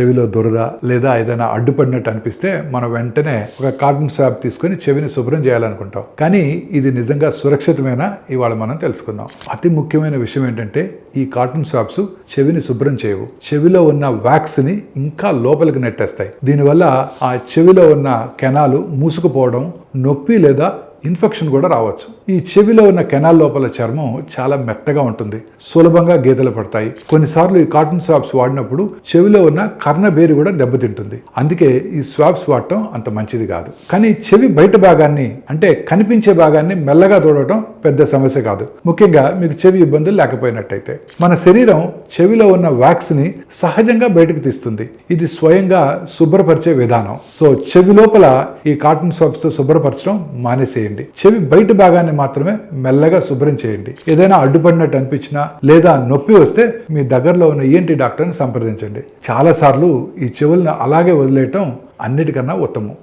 చెవిలో దురద లేదా ఏదైనా అడ్డుపడినట్టు అనిపిస్తే మనం వెంటనే ఒక కాటన్ స్వాబ్ తీసుకొని చెవిని శుభ్రం చేయాలనుకుంటాం. కానీ ఇది నిజంగా సురక్షితమైన? ఇవాళ మనం తెలుసుకుందాం. అతి ముఖ్యమైన విషయం ఏంటంటే ఈ కాటన్ స్వాబ్స్ చెవిని శుభ్రం చేయవు. చెవిలో ఉన్న వ్యాక్స్ని ఇంకా లోపలికి నెట్టేస్తాయి. దీనివల్ల ఆ చెవిలో ఉన్న కెనాలు మూసుకుపోవడం నొప్పి లేదా ఇన్ఫెక్షన్ కూడా రావచ్చు. ఈ చెవిలో ఉన్న కెనాల్ లోపల చర్మం చాలా మెత్తగా ఉంటుంది. సులభంగా గీతలు పడతాయి. కొన్నిసార్లు ఈ కాటన్ స్వాబ్స్ వాడినప్పుడు చెవిలో ఉన్న కర్ణబేరు కూడా దెబ్బతింటుంది. అందుకే ఈ స్వాబ్స్ వాడటం అంత మంచిది కాదు. కానీ చెవి బయట భాగాన్ని అంటే కనిపించే భాగాన్ని మెల్లగా తోడటం పెద్ద సమస్య కాదు. ముఖ్యంగా మీకు చెవి ఇబ్బందులు లేకపోయినట్టయితే. మన శరీరం చెవిలో ఉన్న వ్యాక్స్ని సహజంగా బయటకు తీస్తుంది. ఇది స్వయంగా శుభ్రపరిచే విధానం. సో చెవి లోపల ఈ కాటన్ స్వాబ్స్తో శుభ్రపరచడం మానేసేయండి. చెవి బయట భాగాన్ని మాత్రమే మెల్లగా శుభ్రం చేయండి. ఏదైనా అడ్డుపడినట్టు అనిపించినా లేదా నొప్పి వస్తే మీ దగ్గరలో ఉన్న ఈఎన్టీ డాక్టర్ని సంప్రదించండి. చాలాసార్లు ఈ చెవులను అలాగే వదిలేయటం అన్నిటికన్నా ఉత్తమం.